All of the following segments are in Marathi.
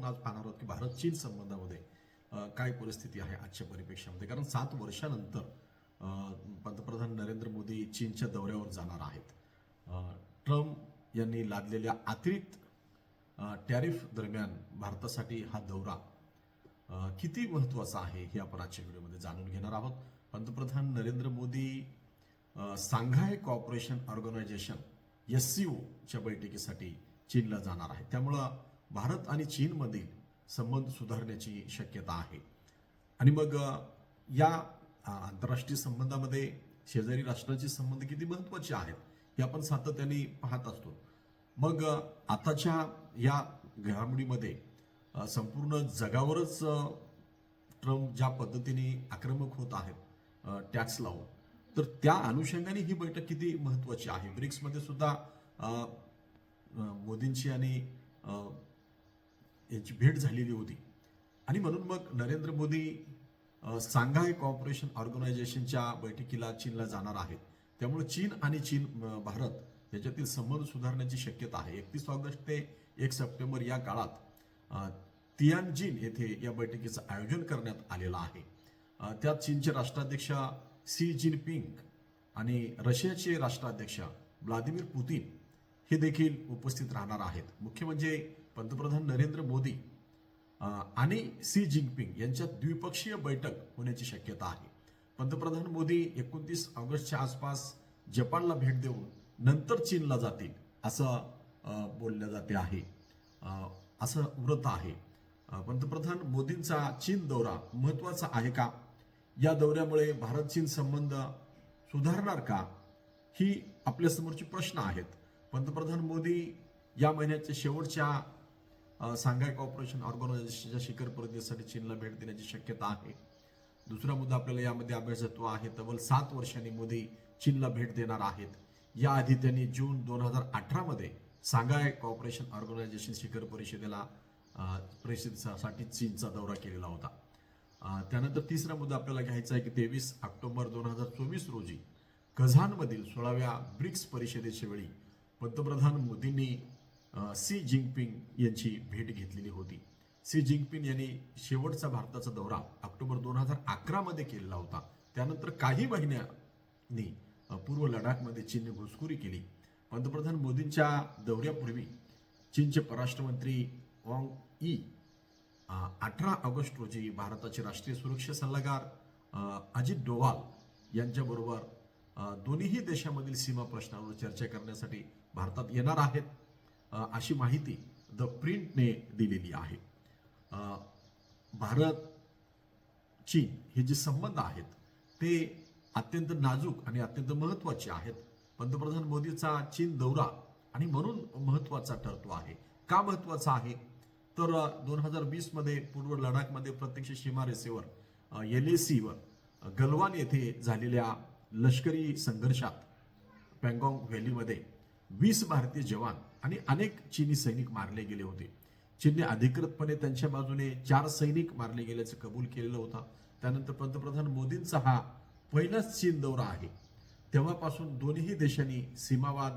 आपण आज पाहणार आहोत की भारत चीन संबंधामध्ये काय परिस्थिती आहे आजच्या परिप्रेक्षामध्ये कारण सात वर्षानंतर पंतप्रधान नरेंद्र मोदी चीनच्या दौऱ्यावर जाणार आहेत. ट्रम्प यांनी लादलेल्या अतिरिक्त टॅरिफ दरम्यान भारतासाठी हा दौरा किती महत्त्वाचा आहे हे आपण आजच्या व्हिडिओमध्ये जाणून घेणार आहोत. पंतप्रधान Narendra Modi Shanghai cooperation organisation S C ओच्या बैठकीसाठी चीनला जाणार आहे त्यामुळं भारत आणि चीनमधील संबंध सुधारण्याची शक्यता आहे. आणि मग या आंतरराष्ट्रीय संबंधामध्ये शेजारी राष्ट्रांचे संबंध किती महत्त्वाचे आहेत हे आपण सातत्याने पाहत असतो. मग आताच्या या घडामोडीमध्ये संपूर्ण जगावरच ट्रम्प ज्या पद्धतीने आक्रमक होत आहेत टॅक्स लावून तर त्या अनुषंगाने ही बैठक किती महत्वाची आहे? ब्रिक्समध्ये सुद्धा मोदींची आणि यांची भेट झालेली होती. आणि म्हणून मग नरेंद्र मोदी सांघाय कॉपरेशन ऑर्गनायझेशनच्या बैठकीला चीनला जाणार आहेत. त्यामुळे चीन आणि चीन भारत याच्यातील संबंध सुधारण्याची शक्यता आहे. एकतीस ऑगस्ट ते एक सप्टेंबर या काळात तियानजीन तियानजिन येथे या बैठकीचं आयोजन करण्यात आलेलं आहे. त्यात चीनचे राष्ट्राध्यक्ष सी जिनपिंग आणि रशियाचे राष्ट्राध्यक्ष व्लादिमीर पुतीन हे देखील उपस्थित राहणार आहेत. मुख्य म्हणजे पंतप्रधान नरेंद्र मोदी आणि सी जिनपिंग यांच्यात द्विपक्षीय बैठक होण्याची शक्यता आहे. पंतप्रधान मोदी एकोणतीस ऑगस्टच्या आसपास जपानला भेट देऊन नंतर चीनला जातील असं बोललं जाते आहे. असं व्रत आहे. पंतप्रधान मोदींचा चीन दौरा महत्त्वाचा आहे का? या दौऱ्यामुळे भारत चीन संबंध सुधारणार का? ही आपल्यासमोरची प्रश्न आहेत. पंतप्रधान मोदी या महिन्याच्या शेवटच्या सांघाय कॉर्पोरेशन ऑर्गनायझेशनच्या शिखर परिषदेसाठी चीनला भेट देण्याची शक्यता आहे. दुसरा मुद्दा आपल्याला यामध्ये अभ्यासत्व आहे. तब्बल सात वर्षांनी मोदी चीनला भेट देणार आहेत. याआधी त्यांनी जून दोन हजार अठरामध्ये सांघाय कॉपरेशन ऑर्गनायझेशन शिखर परिषदेला परिषदेसाठी चीनचा दौरा केलेला होता. त्यानंतर तिसरा मुद्दा आपल्याला घ्यायचा आहे की तेवीस ऑक्टोबर दोन हजार चोवीस रोजी कझानमधील सोळाव्या ब्रिक्स परिषदेच्या वेळी पंतप्रधान मोदींनी सी जिंगपिंग यांची भेट घेतलेली होती. सी जिंगपिंग यांनी शेवटचा भारताचा दौरा ऑक्टोबर दोन हजार अकरामध्ये केलेला होता. त्यानंतर काही महिन्यांनी पूर्व लडाखमध्ये चीनने घुसखोरी केली. पंतप्रधान मोदींच्या दौऱ्यापूर्वी चीनचे परराष्ट्रमंत्री वॉंग ई अठरा ऑगस्ट रोजी भारताचे राष्ट्रीय सुरक्षा सल्लागार अजित डोवाल यांच्याबरोबर दोन्हीही देशामधील सीमा प्रश्नावर चर्चा करण्यासाठी भारतात येणार आहेत. अशी माहिती द प्रिंटने दिलेली आहे. भारत चीन हे जे संबंध आहेत ते अत्यंत नाजूक आणि अत्यंत महत्त्वाचे आहेत. पंतप्रधान मोदीचा चीन दौरा आणि म्हणून महत्त्वाचा ठरतो आहे. का महत्त्वाचा आहे? तर दोन हजार वीसमध्ये पूर्व लडाखमध्ये प्रत्यक्ष सीमारेषेवर एल ए सीवर गलवान येथे झालेल्या लष्करी संघर्षात पँगॉंग व्हॅलीमध्ये वीस भारतीय जवान आणि अनेक चीनी सैनिक मारले गेले होते. चीनने अधिकृतपणे त्यांच्या बाजूने चार सैनिक मारले गेल्याचं कबूल केलेलं होता. त्यानंतर पंतप्रधान मोदींचा हा पहिलाच चीन दौरा आहे. तेव्हापासून दोन्ही देशांनी सीमावाद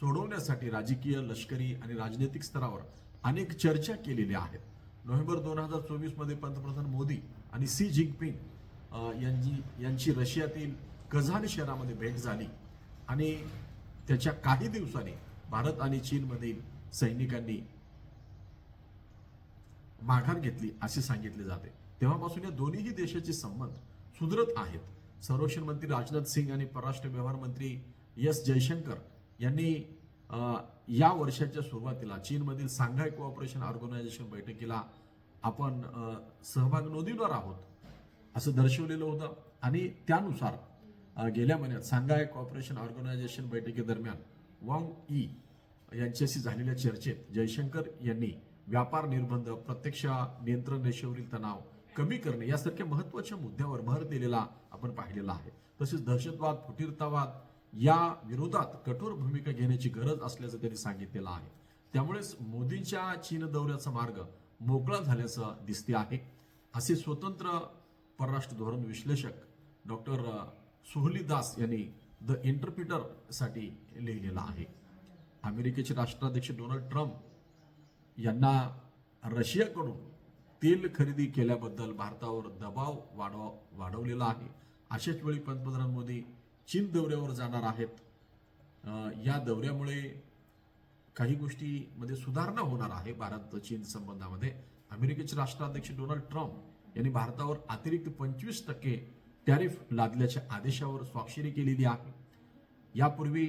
सोडवण्यासाठी राजकीय लष्करी आणि राजनैतिक स्तरावर अनेक चर्चा केलेल्या आहेत. नोव्हेंबर दोन हजार चोवीसमध्ये पंतप्रधान मोदी आणि सी जिंगपिंग यांची यांची रशियातील कझान शहरामध्ये भेट झाली. आणि त्याच्या काही दिवसांनी भारत आणि चीनमधील सैनिकांनी माघार घेतली असे सांगितले जाते. तेव्हापासून या दोन्हीही देशाचे संबंध सुधरत आहेत. संरक्षण मंत्री राजनाथ सिंग आणि परराष्ट्र व्यवहार मंत्री एस जयशंकर यांनी या वर्षाच्या सुरुवातीला चीनमधील सांघाय कोऑपरेशन ऑर्गनायझेशन बैठकीला आपण सहभाग नोंदविणार आहोत असं दर्शवलेलं होतं. आणि त्यानुसार गेल्या महिन्यात सांघाय कॉपरेशन ऑर्गनायझेशन बैठकीदरम्यान वांग ई यांच्याशी झालेल्या चर्चेत जयशंकर यांनी व्यापार निर्बंध प्रत्यक्ष नियंत्रण रेषेवरील तणाव कमी करणे यासारख्या महत्त्वाच्या मुद्द्यावर भर दिलेला आपण पाहिलेला आहे. तसेच दहशतवाद फुटीरतावाद या विरोधात कठोर भूमिका घेण्याची गरज असल्याचं त्यांनी सांगितलेलं आहे. त्यामुळेच मोदींच्या चीन दौऱ्याचा मार्ग मोकळा झाल्याचं दिसते आहे. असे स्वतंत्र परराष्ट्र धोरण विश्लेषक डॉक्टर सोहली दास यांनी द इंटरप्रिटरसाठी लिहिलेलं आहे. अमेरिकेचे राष्ट्राध्यक्ष डोनाल्ड ट्रम्प यांना रशियाकडून तेल खरेदी केल्याबद्दल भारतावर दबाव वाढव वाढवलेला आहे. अशाच वेळी पंतप्रधान मोदी चीन दौऱ्यावर जाणार आहेत. या दौऱ्यामुळे काही गोष्टीमध्ये सुधारणा होणार आहे भारत चीन संबंधामध्ये. अमेरिकेचे राष्ट्राध्यक्ष डोनाल्ड ट्रम्प यांनी भारतावर अतिरिक्त पंचवीस टक्के टॅरिफ लादल्याच्या आदेशावर स्वाक्षरी केलेली आहे. यापूर्वी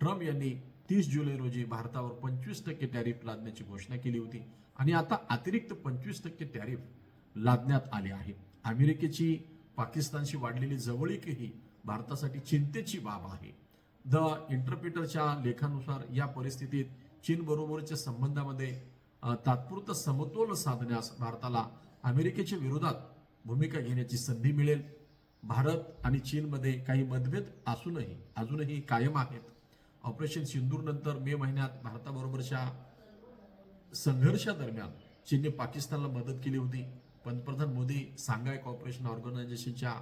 ट्रम्प यांनी तीस जुलै रोजी भारतावर पंचवीस टक्के टॅरिफ लादण्याची घोषणा केली होती. आणि आता अतिरिक्त पंचवीस टक्के टॅरिफ लादण्यात आले आहे. अमेरिकेची पाकिस्तानशी वाढलेली जवळीकही भारतासाठी चिंतेची बाब आहे. द इंटरप्रिटरच्या लेखानुसार या परिस्थितीत चीन बरोबरच्या संबंधामध्ये तात्पुरतं तात्पुरता समतोल साधण्यास भारताला अमेरिकेच्या विरोधात भूमिका घेण्याची संधी मिळेल. भारत आणि चीनमध्ये काही मतभेद असूनही अजूनही कायम आहेत. ऑपरेशन सिंदूर नंतर मे महिन्यात भारताबरोबरच्या संघर्षादरम्यान चीनने पाकिस्तानला मदत केली होती. पंतप्रधान मोदी सांघाय कॉपरेशन ऑर्गनायझेशनच्या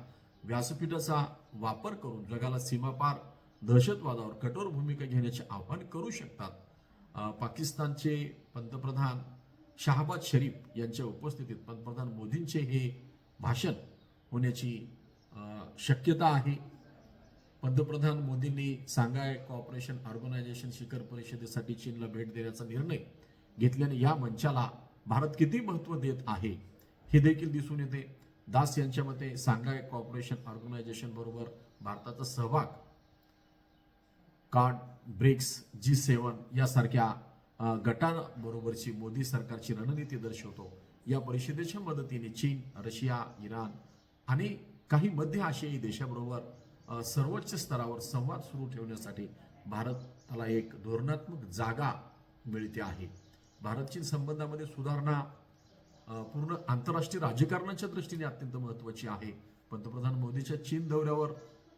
व्यासपीठाचा वापर करून जगाला सीमापार दहशतवादावर कठोर भूमिका घेण्याचे आवाहन करू शकतात. पाकिस्तानचे पंतप्रधान शहाबाद शरीफ यांच्या उपस्थितीत पंतप्रधान मोदींचे हे भाषण होण्याची शक्यता आहे. पंतप्रधान मोदींनी सांघाय कॉपरेशन ऑर्गनायझेशन शिखर परिषदेसाठी चीनला भेट देण्याचा निर्णय घेतल्याने या मंचाला भारत किती महत्त्व देत आहे हे देखील दिसून येते. दास यांच्या मते सांघाय कॉपरेशन ऑर्गनायझेशन बरोबर भारताचा सहभाग कार्ड ब्रिक्स जी सेवन यासारख्या गटांबरोबरची मोदी सरकारची रणनीती दर्शवतो. या परिषदेच्या मदतीने चीन रशिया इराण आणि काही मध्य आशियाई देशाबरोबर सर्वोच्च स्तरावर संवाद सुरू ठेवण्यासाठी भारताला एक धोरणात्मक जागा मिळते आहे. भारत चीन संबंधामध्ये सुधारणा पूर्ण आंतरराष्ट्रीय राजकारणाच्या दृष्टीने अत्यंत महत्त्वाची आहे. पंतप्रधान मोदीच्या चीन दौऱ्यावर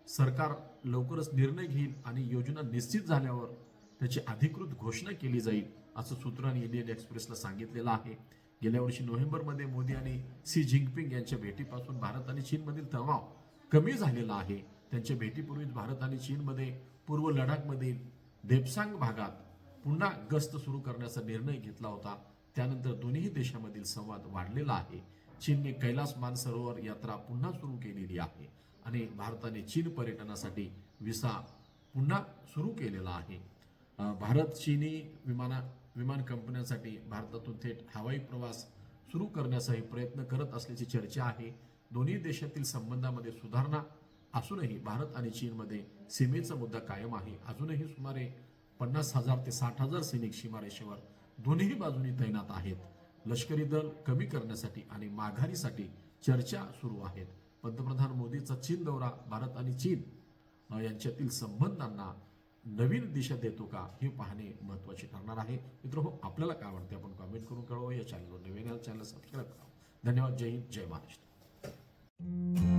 सरकार लवकरच निर्णय घेईल आणि योजना निश्चित झाल्यावर त्याची अधिकृत घोषणा केली जाईल असं सूत्रांनी इंडियन एक्सप्रेसला सांगितलेलं आहे. गेल्या वर्षी नोव्हेंबरमध्ये मोदी आणि सी जिंगपिंग यांच्या भेटीपासून भारत आणि चीनमधील तणाव कमी झालेला आहे. त्यांच्या भेटीपूर्वीच भारत आणि चीनमध्ये पूर्व लडाखमधील देपसांग भागात पुन्हा गस्त सुरू करण्याचा निर्णय घेतला होता. त्यानंतर दोन्ही देशामधील संवाद वाढलेला आहे. चीनने कैलास मानसरोवर यात्रा पुन्हा सुरू केलेली आहे आणि भारताने चीन पर्यटनासाठी व्हिसा पुन्हा सुरू केलेला आहे. भारत चीनी विमाना विमान कंपन्यांसाठी भारतातून थेट हवाई प्रवास सुरू करण्याचाही प्रयत्न करत असल्याची चर्चा आहे. दोन्ही देशातील संबंधामध्ये सुधारणा असूनही भारत आणि चीनमध्ये सीमेचा मुद्दा कायम आहे. अजूनही सुमारे पन्नास हजार ते साठ हजार सैनिक सीमारेषेवर दोन्ही बाजूनी तैनात आहेत. लष्करी दल कमी करण्यासाठी आणि माघारीसाठी चर्चा सुरू आहेत. पंतप्रधान मोदीचा चीन दौरा भारत आणि चीन यांच्यातील संबंधांना नवीन दिशा देतो का हे पाहणे महत्त्वाचे ठरणार आहे. मित्र हो आपल्याला काय वाटते आपण कमेंट करून कळवा या चॅनलवर नवीन चॅनल सबस्क्राईब करा. धन्यवाद. जय हिंद. जय महाराष्ट्र.